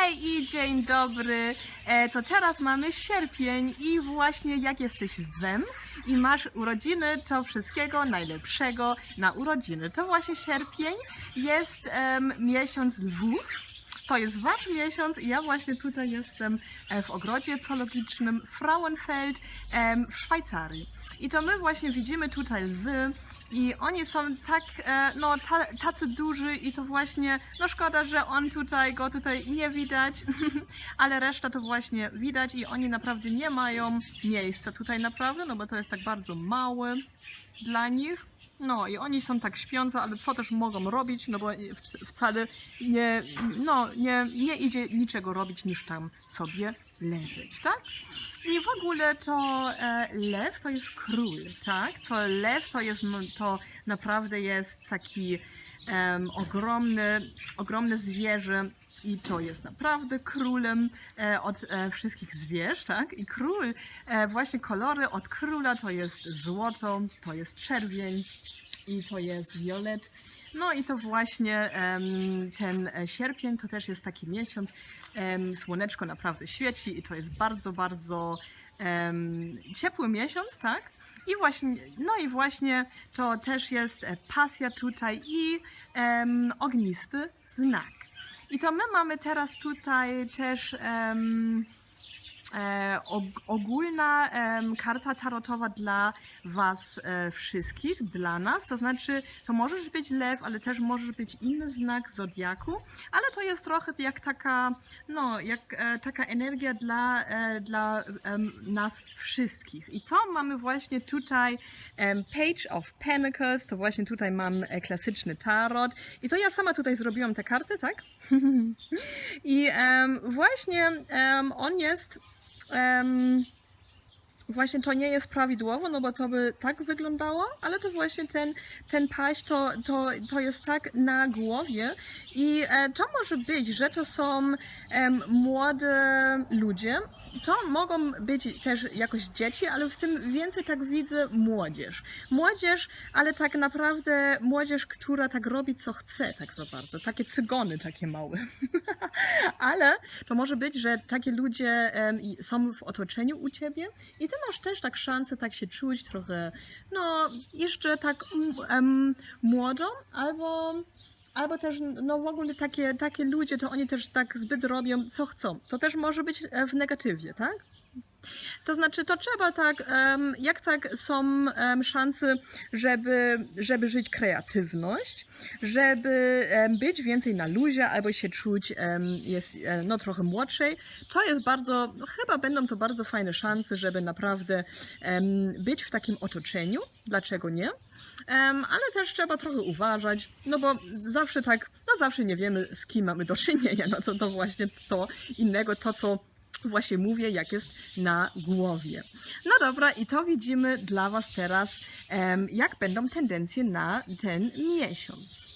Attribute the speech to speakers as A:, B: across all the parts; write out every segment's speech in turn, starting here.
A: Hej i dzień dobry. E, to teraz mamy sierpień i właśnie jak jesteś lwem i masz urodziny, to wszystkiego najlepszego na urodziny. To właśnie sierpień jest miesiąc lwów. To jest wasz miesiąc i ja właśnie tutaj jestem e, w ogrodzie zoologicznym Frauenfeld w Szwajcarii. I to my właśnie widzimy tutaj lwy i oni są tak, e, no ta, tacy duży i to właśnie, no szkoda, że on tutaj, go tutaj nie widać, ale reszta to właśnie widać i oni naprawdę nie mają miejsca tutaj naprawdę, no bo to jest tak bardzo małe dla nich. No i oni są tak śpiące, ale co też mogą robić, no bo wcale nie, no, nie, nie idzie niczego robić niż tam sobie leżeć, tak? I w ogóle to e, lew to jest król, tak? To lew to jest, to naprawdę jest taki em, ogromny, ogromne zwierzę i to jest naprawdę królem e, od e, wszystkich zwierz, tak? I król, e, właśnie kolory od króla to jest złoto, to jest czerwień i to jest violet. No i to właśnie ten e, sierpień to też jest taki miesiąc, słoneczko naprawdę świeci i to jest bardzo, bardzo ciepły miesiąc, tak? I właśnie, no i właśnie to też jest e, pasja tutaj i ognisty znak. I to my mamy teraz tutaj też em, ogólna em, karta tarotowa dla Was e, wszystkich, dla nas. To znaczy, to możesz być lew, ale też możesz być inny znak zodiaku, ale to jest trochę jak taka, no, jak e, taka energia dla, e, dla nas wszystkich. I to mamy właśnie tutaj Page of Pentacles, to właśnie tutaj mam e, klasyczny tarot. I to ja sama tutaj zrobiłam te karty, tak? I właśnie on jest. Właśnie to nie jest prawidłowo, no bo to by tak wyglądało, ale to właśnie ten, ten paść to, to, to jest tak na głowie. I e, to może być, że to są em, młode ludzie, to mogą być też jakoś dzieci, ale w tym więcej tak widzę młodzież. Młodzież, ale tak naprawdę młodzież, która tak robi co chce tak za bardzo. Takie cygony takie małe. ale to może być, że takie ludzie są w otoczeniu u ciebie i ty masz też tak szansę tak się czuć trochę, no jeszcze tak em, młodo, albo Albo też, no w ogóle takie, takie ludzie, to oni też tak zbyt robią, co chcą. To też może być e, w negatywie, tak? To znaczy, to trzeba tak, jak tak są szanse, żeby, żeby żyć kreatywność, żeby być więcej na luzie albo się czuć jest, e, no, trochę młodszej. To jest bardzo, no, chyba będą to bardzo fajne szanse, żeby naprawdę być w takim otoczeniu. Dlaczego nie? Ale też trzeba trochę uważać, no bo zawsze tak, no zawsze nie wiemy z kim mamy do czynienia, no to, to właśnie to innego, to co właśnie mówię, jak jest na głowie. No dobra, i to widzimy dla Was teraz, jak będą tendencje na ten miesiąc.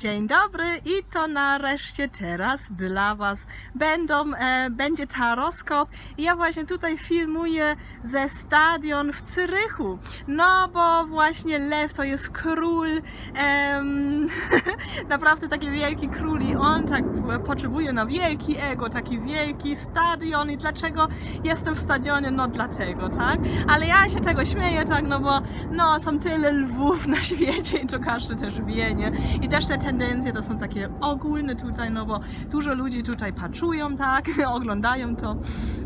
A: Dzień dobry i to nareszcie teraz dla Was będą, e, będzie taroskop. Ja właśnie tutaj filmuję ze stadion w Cyrychu. No bo właśnie Lew to jest król, em, naprawdę taki wielki król i on tak potrzebuje na wielki ego, taki wielki stadion i dlaczego jestem w stadionie? No dlatego, tak? Ale ja się tego śmieję, tak, no bo no są tyle lwów na świecie i to każdy też wie, nie? I też te tendencje to są takie ogólne tutaj, no bo dużo ludzi tutaj patrzują, tak, oglądają to.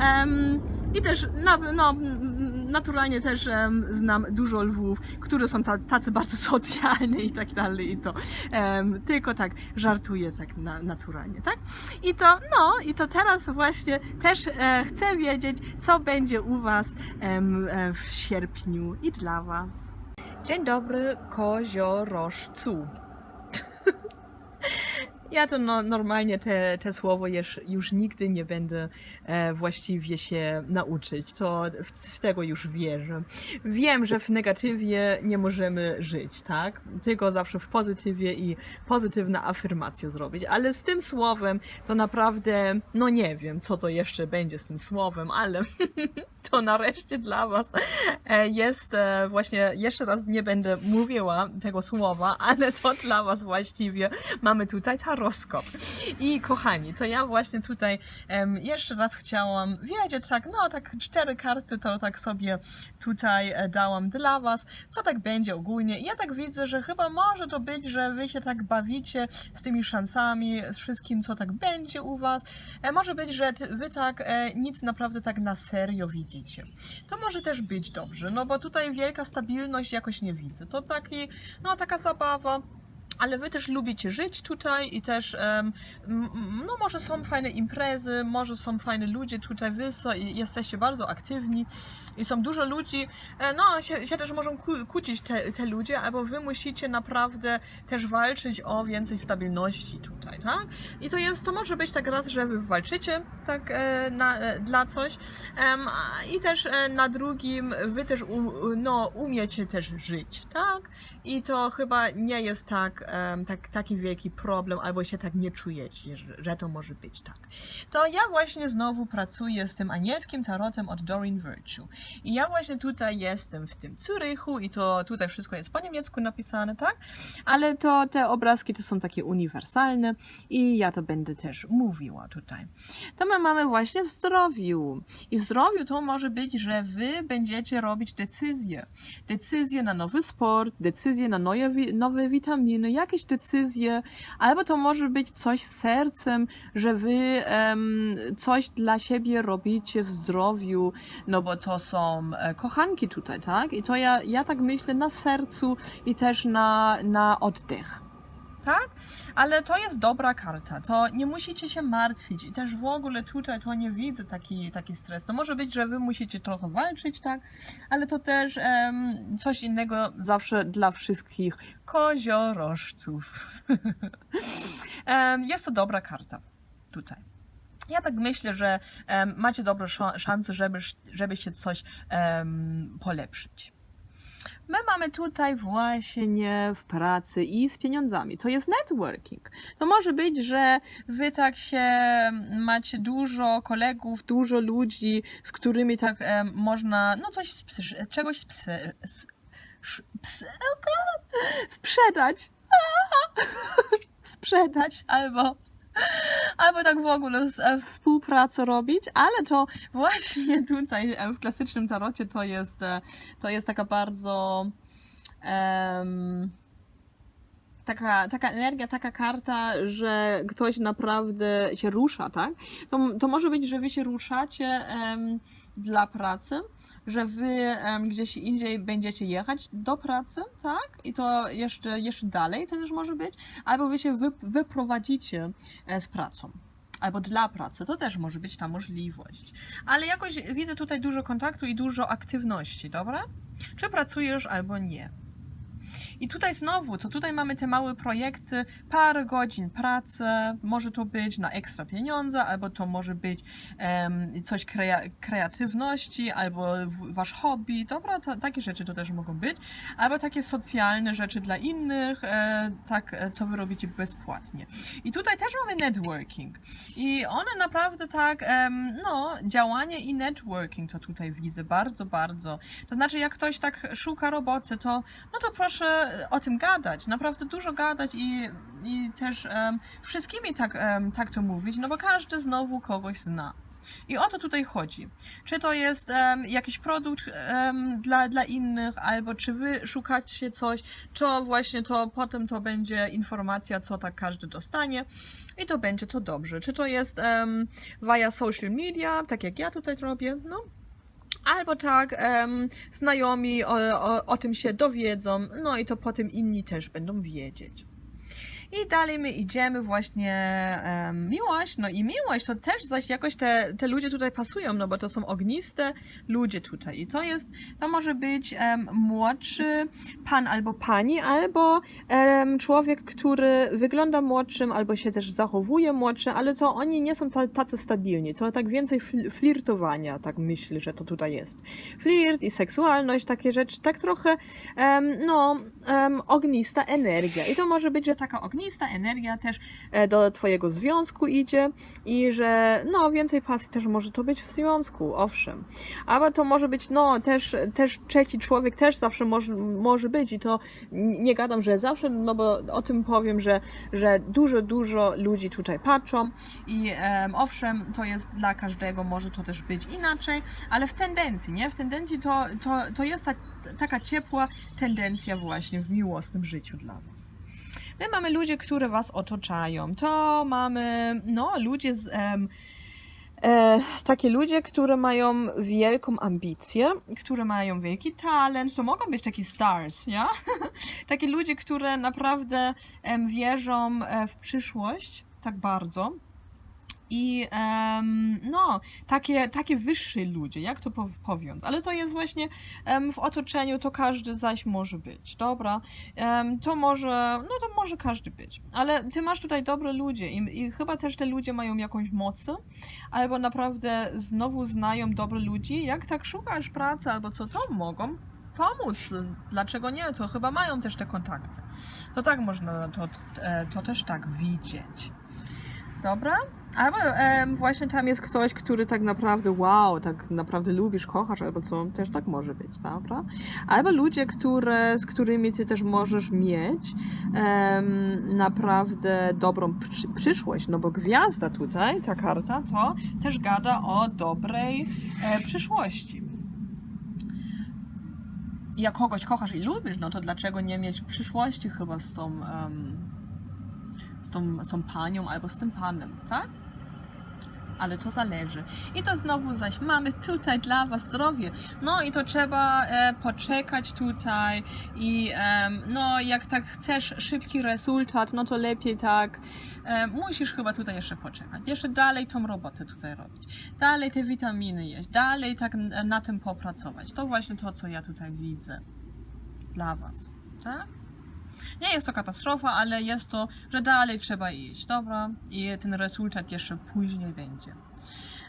A: Em, I też no, no, naturalnie też em, znam dużo lwów, które są ta, tacy bardzo socjalni i tak dalej i to em, tylko tak żartuję tak na, naturalnie, tak? I to, no, i to teraz właśnie też e, chcę wiedzieć, co będzie u Was em, e, w sierpniu i dla Was. Dzień dobry, koziorożcu. Ja to no, normalnie te, te słowo już, już nigdy nie będę e, właściwie się nauczyć. To w, w tego już wierzę. Wiem, że w negatywie nie możemy żyć, tak? Tylko zawsze w pozytywie i pozytywna afirmacja zrobić. Ale z tym słowem to naprawdę, no nie wiem, co to jeszcze będzie z tym słowem, ale to nareszcie dla Was e, jest e, właśnie, jeszcze raz nie będę mówiła tego słowa, ale to dla Was właściwie mamy tutaj taroskop. I kochani, to ja właśnie tutaj em, jeszcze raz chciałam wiedzieć, tak, no tak cztery karty to tak sobie tutaj e, dałam dla Was, co tak będzie ogólnie. I ja tak widzę, że chyba może to być, że Wy się tak bawicie z tymi szansami, z wszystkim, co tak będzie u Was. E, może być, że Wy tak e, nic naprawdę tak na serio widzicie. To może też być dobrze, no bo tutaj wielka stabilność jakoś nie widzę. To taki, no taka zabawa. Ale wy też lubicie żyć tutaj i też, no może są fajne imprezy, może są fajne ludzie tutaj, wy so, jesteście bardzo aktywni i są dużo ludzi, e, no się, się też mogą kłócić te, te ludzie, albo wy musicie naprawdę też walczyć o więcej stabilności tutaj, tak? I to jest, to może być tak raz, że wy walczycie tak e, na, e, dla coś i też na drugim wy też no, umiecie też żyć, tak? I to chyba nie jest tak, em, tak, taki wielki problem, albo się tak nie czujecie, że, że to może być tak. To ja właśnie znowu pracuję z tym anielskim tarotem od Doreen Virtue. I ja właśnie tutaj jestem w tym Zurychu i to tutaj wszystko jest po niemiecku napisane, tak? Ale to te obrazki to są takie uniwersalne i ja to będę też mówiła tutaj. To my mamy właśnie w zdrowiu. I w zdrowiu to może być, że wy będziecie robić decyzje. Decyzje na nowy sport, decyzje na nowe, nowe witaminy, jakieś decyzje, albo to może być coś z sercem, że wy em, coś dla siebie robicie w zdrowiu, no bo to są e, kochanki tutaj, tak? I to ja, ja tak myślę na sercu i też na, na oddech. Tak? Ale to jest dobra karta. To nie musicie się martwić. I też w ogóle tutaj to nie widzę taki, taki stres. To może być, że wy musicie trochę walczyć, tak? Ale to też em, coś innego zawsze dla wszystkich koziorożców. Em, jest to dobra karta tutaj. Ja tak myślę, że em, macie dobre sza- szanse, żeby, żebyście coś em, polepszyć. My mamy tutaj właśnie w pracy i z pieniądzami. To jest networking. To może być, że wy tak się macie dużo kolegów, dużo ludzi, z którymi tak em, można, no coś, czegoś sprzedać. sprzedać albo albo tak w ogóle e, współpracę robić, ale to właśnie tutaj e, w klasycznym tarocie to jest, e, to jest taka bardzo em, taka, taka energia, taka karta, że ktoś naprawdę się rusza, tak? To, to może być, że wy się ruszacie em, dla pracy, że wy gdzieś indziej będziecie jechać do pracy, tak? I to jeszcze, jeszcze dalej to też może być, albo wy się wy, wyprowadzicie e, z pracą. Albo dla pracy, to też może być ta możliwość. Ale jakoś widzę tutaj dużo kontaktu i dużo aktywności, dobra? Czy pracujesz albo nie? I tutaj znowu, to tutaj mamy te małe projekty, parę godzin pracy, może to być na ekstra pieniądze, albo to może być em, coś krea kreatywności, albo wasz hobby, dobra, to, takie rzeczy to też mogą być, albo takie socjalne rzeczy dla innych, e, tak, e, co wy robicie bezpłatnie. I tutaj też mamy networking. I one naprawdę tak, em, no, działanie i networking to tutaj widzę bardzo, bardzo. To znaczy, jak ktoś tak szuka roboty, to no to proszę o tym gadać, naprawdę dużo gadać i, i też em, wszystkimi tak, em, tak to mówić, no bo każdy znowu kogoś zna. I o to tutaj chodzi. Czy to jest em, jakiś produkt em, dla, dla innych, albo czy wy szukacie coś, to właśnie to potem to będzie informacja, co tak każdy dostanie i to będzie to dobrze. Czy to jest um, via social media, tak jak ja tutaj robię, no Albo tak, em, znajomi o, o, o tym się dowiedzą, no i to potem inni też będą wiedzieć. I dalej my idziemy właśnie miłość, no i miłość to też zaś jakoś te, te ludzie tutaj pasują, no bo to są ogniste ludzie tutaj. I to jest, to może być młodszy pan albo pani, albo człowiek, który wygląda młodszym, albo się też zachowuje młodszy, ale to oni nie są ta, tacy stabilni. To tak więcej fl- flirtowania, tak myślę, że to tutaj jest. Flirt i seksualność, takie rzeczy, tak trochę, no, ognista energia. I to może być, że taka ognista ognista energia też e, do twojego związku idzie i że no więcej pasji też może to być w związku, owszem. Ale to może być, no też, też trzeci człowiek też zawsze może, może być i to nie gadam, że zawsze, no bo o tym powiem, że, że dużo, dużo ludzi tutaj patrzą i em, owszem, to jest dla każdego, może to też być inaczej, ale w tendencji, nie? W tendencji to, to, to jest ta, taka ciepła tendencja właśnie w miłosnym życiu dla Was. My mamy ludzie, które Was otaczają. To mamy, no, ludzie z... E, takie ludzie, które mają wielką ambicję, które mają wielki talent, to mogą być taki stars, ja? takie ludzie, które naprawdę em, wierzą e, w przyszłość tak bardzo. I em, no, takie, takie wyższe ludzie, jak to pow- powiem, ale to jest właśnie em, w otoczeniu, to każdy zaś może być, dobra? Em, to może, no to może każdy być, ale ty masz tutaj dobre ludzie i, i chyba też te ludzie mają jakąś moc, albo naprawdę znowu znają dobre ludzi, jak tak szukasz pracy albo co, to mogą pomóc. Dlaczego nie? To chyba mają też te kontakty. To tak można to, e, to też tak widzieć. Dobra? Albo em, właśnie tam jest ktoś, który tak naprawdę, wow, tak naprawdę lubisz, kochasz, albo co, też tak może być, dobra? Albo ludzie, które, z którymi ty też możesz mieć em, naprawdę dobrą przy, przyszłość, no bo gwiazda tutaj, ta karta, to też gada o dobrej e, przyszłości. Jak kogoś kochasz i lubisz, no to dlaczego nie mieć przyszłości chyba z tą, tą, z tą panią albo z tym panem, tak? ale to zależy. I to znowu zaś mamy tutaj dla Was zdrowie. No i to trzeba e, poczekać tutaj i em, no jak tak chcesz szybki rezultat, no to lepiej tak e, musisz chyba tutaj jeszcze poczekać. Jeszcze dalej tą robotę tutaj robić. Dalej te witaminy jeść. Dalej tak na tym popracować. To właśnie to, co ja tutaj widzę dla Was. Tak? Nie jest to katastrofa, ale jest to, że dalej trzeba iść, dobra? I ten rezultat jeszcze później będzie.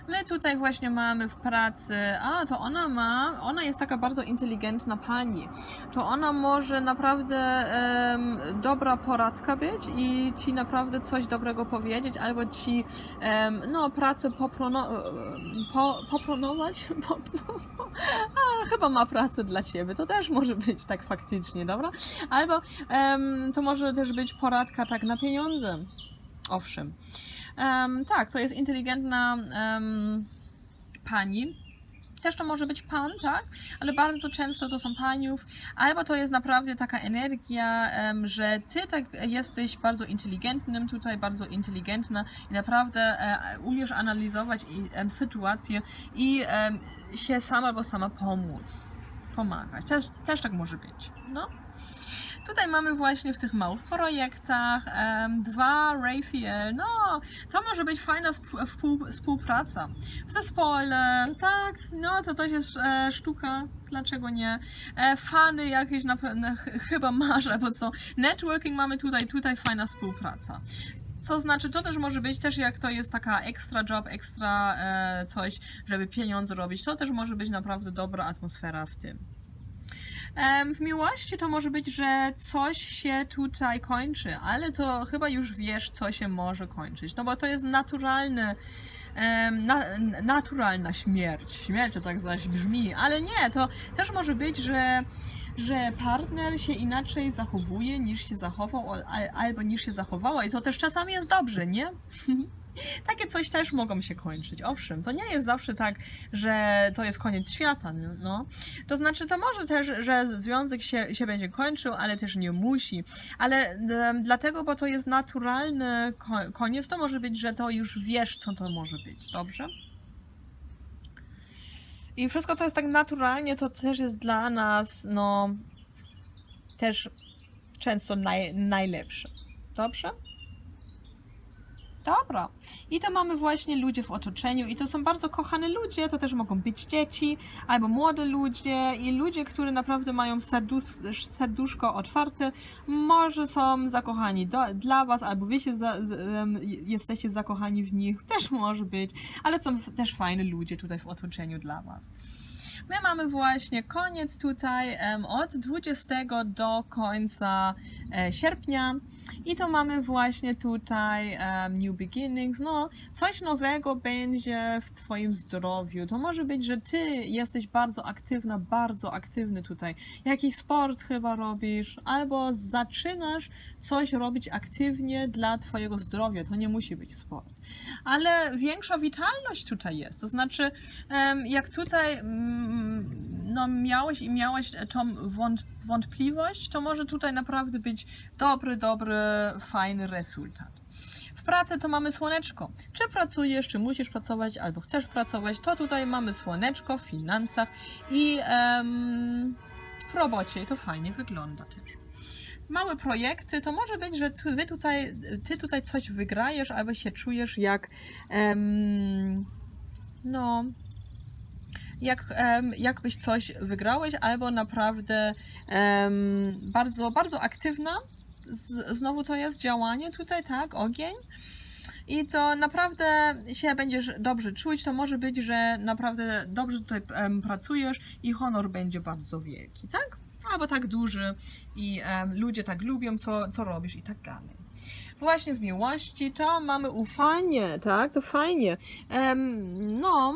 A: My tutaj właśnie mamy w pracy, a to ona ma, ona jest taka bardzo inteligentna pani. To ona może naprawdę em, dobra poradka być i ci naprawdę coś dobrego powiedzieć, albo ci em, no pracę poprono, po, popronować. Po, po, a, chyba ma pracę dla ciebie. To też może być tak faktycznie, dobra? Albo em, to może też być poradka tak na pieniądze. Owszem. Em, tak, to jest inteligentna em, pani. Też to może być pan, tak? Ale bardzo często to są paniów, albo to jest naprawdę taka energia, że ty tak jesteś bardzo inteligentnym tutaj, bardzo inteligentna i naprawdę e, umiesz analizować sytuację i się sama albo sama pomóc, pomagać. Też, też tak może być, no. Tutaj mamy właśnie w tych małych projektach em, dwa Raphael. No, to może być fajna sp- współ- współpraca w zespole, tak, no to też jest e, sztuka, dlaczego nie? E, fany jakieś na pewno ch- chyba masz, albo co? Networking mamy tutaj, tutaj fajna współpraca. Co znaczy, to też może być też jak to jest taka extra job, extra e, coś, żeby pieniądze robić, to też może być naprawdę dobra atmosfera w tym. W miłości to może być, że coś się tutaj kończy, ale to chyba już wiesz, co się może kończyć. No bo to jest naturalny. Na, naturalna śmierć. Śmierć to tak zaś brzmi, ale nie, to też może być, że, że partner się inaczej zachowuje niż się zachował, al, albo niż się zachowała, i to też czasami jest dobrze, nie? Takie coś też mogą się kończyć. Owszem, to nie jest zawsze tak, że to jest koniec świata. no- No. To znaczy, to może też, że związek się, się będzie kończył, ale też nie musi. Ale dlatego, bo to jest naturalny ko- koniec, to może być, że to już wiesz, co to może być. Dobrze? I wszystko, co jest tak naturalnie, to też jest dla nas, no, też często naj, najlepsze. Dobrze? Dobra. I to mamy właśnie ludzie w otoczeniu i to są bardzo kochane ludzie, to też mogą być dzieci albo młode ludzie i ludzie, którzy naprawdę mają serdus, serduszko otwarte, może są zakochani do, dla was albo wy się za, jesteście zakochani w nich, też może być, ale są też fajne ludzie tutaj w otoczeniu dla was.
B: My mamy właśnie koniec tutaj od 20 do końca e, sierpnia i to mamy właśnie tutaj New Beginnings. No, coś nowego będzie w Twoim zdrowiu. To może być, że Ty jesteś bardzo aktywna, bardzo aktywny tutaj. Jakiś sport chyba robisz, albo zaczynasz coś robić aktywnie dla Twojego zdrowia. To nie musi być sport. Ale większa witalność tutaj jest. To znaczy, jak tutaj mm, no, miałeś i miałeś tą wąt- wątpliwość, to może tutaj naprawdę być dobry, dobry, fajny rezultat. W pracy to mamy słoneczko. Czy pracujesz, czy musisz pracować, albo chcesz pracować, to tutaj mamy słoneczko w finansach i em, w robocie. To fajnie wygląda też. Małe projekty, to może być, że ty, tutaj, ty tutaj coś wygrajesz, albo się czujesz jak em, no jak, jakbyś coś wygrałeś, albo naprawdę bardzo, bardzo aktywna. Znowu to jest działanie tutaj, tak, ogień. I to naprawdę się będziesz dobrze czuć. To może być, że naprawdę dobrze tutaj pracujesz i honor będzie bardzo wielki, tak? Albo tak duży i em, ludzie tak lubią, co, co robisz i tak dalej. Właśnie w miłości to mamy ufanie, tak? To fajnie. Em, no,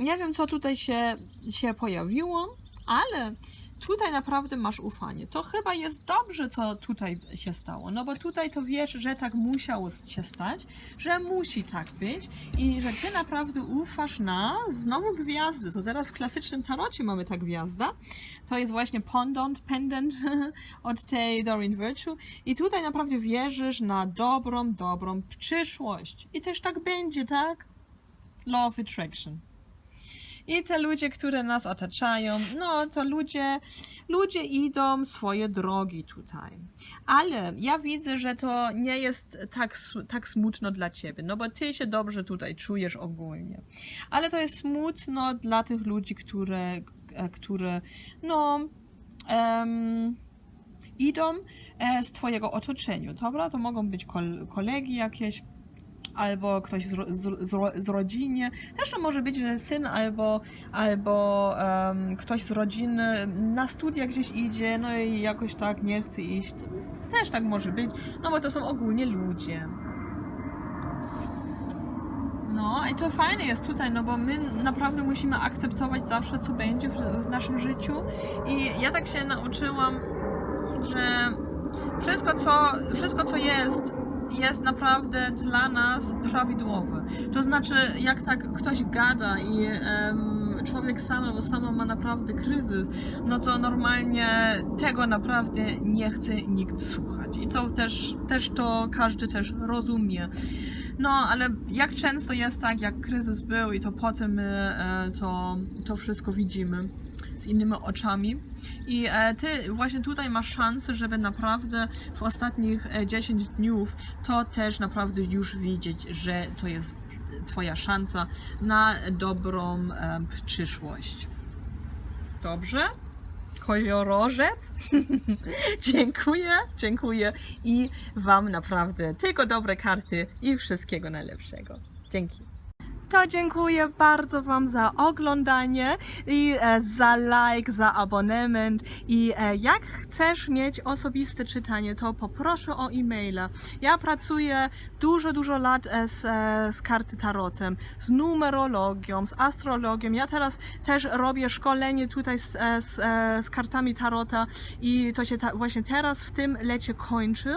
B: nie wiem, co tutaj się, się pojawiło, ale tutaj naprawdę masz ufanie. To chyba jest dobrze, co tutaj się stało, no bo tutaj to wiesz, że tak musiało się stać, że musi tak być i że ty naprawdę ufasz na znowu gwiazdy. To zaraz w klasycznym tarocie mamy ta gwiazda. To jest właśnie pendant, pendant od tej Doreen Virtue i tutaj naprawdę wierzysz na dobrą, dobrą przyszłość. I też tak będzie, tak? Law of Attraction. I te ludzie, które nas otaczają, no to ludzie, ludzie idą swoje drogi tutaj. Ale ja widzę, że to nie jest tak, tak smutno dla ciebie, no bo ty się dobrze tutaj czujesz ogólnie. Ale to jest smutno dla tych ludzi, które, e, które no, em, idą e, z twojego otoczenia, dobra? To mogą być kol- kolegi jakieś, albo ktoś z, z, z, ro- z rodziny. Też to może być, że syn albo, albo em, ktoś z rodziny na studia gdzieś idzie, no i jakoś tak nie chce iść. Też tak może być, no bo to są ogólnie ludzie. No i to fajne jest tutaj, no bo my naprawdę musimy akceptować zawsze, co będzie w, w naszym życiu. I ja tak się nauczyłam, że wszystko co, wszystko, co jest, jest naprawdę dla nas prawidłowe. To znaczy, jak tak ktoś gada i em, człowiek sam albo sama ma naprawdę kryzys, no to normalnie tego naprawdę nie chce nikt słuchać. I to też, też to każdy też rozumie. No, ale jak często jest tak, jak kryzys był i to potem my e, to, to wszystko widzimy z innymi oczami. I e, ty właśnie tutaj masz szansę, żeby naprawdę w ostatnich e, 10 dniów to też naprawdę już widzieć, że to jest twoja szansa na dobrą e, przyszłość. Dobrze? Koziorożec? dziękuję, dziękuję i Wam naprawdę tylko dobre karty i wszystkiego najlepszego. Dzięki. To dziękuję bardzo Wam za oglądanie i e, za like, za abonament. I e, jak chcesz mieć osobiste czytanie, to poproszę o e-maila. Ja pracuję dużo, dużo lat e, z, z karty tarotem, z numerologią, z astrologią. Ja teraz też robię szkolenie tutaj z, z, z kartami tarota i to się ta, właśnie teraz w tym lecie kończy.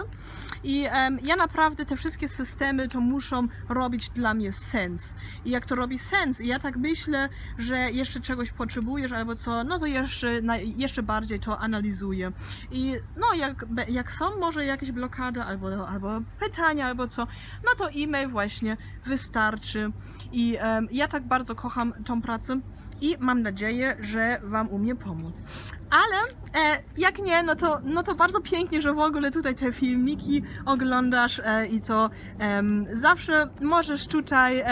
B: I em, ja naprawdę te wszystkie systemy to muszą robić dla mnie sens. I jak to robi sens, i ja tak myślę, że jeszcze czegoś potrzebujesz albo co, no to jeszcze, jeszcze bardziej to analizuję. I no jak, jak są może jakieś blokady albo, albo pytania albo co, no to e-mail właśnie wystarczy. I em, ja tak bardzo kocham tą pracę i mam nadzieję, że Wam umie pomóc. Ale e, jak nie, no to, no to bardzo pięknie, że w ogóle tutaj te filmiki oglądasz e, i em, zawsze możesz tutaj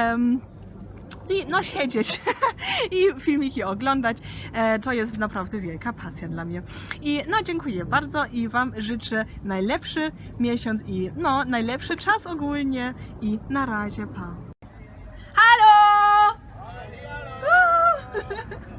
B: i no siedzieć i filmiki oglądać. E, to jest naprawdę wielka pasja dla mnie. I no dziękuję bardzo i Wam życzę najlepszy miesiąc i no najlepszy czas ogólnie i na razie pa. Halo! Uuu!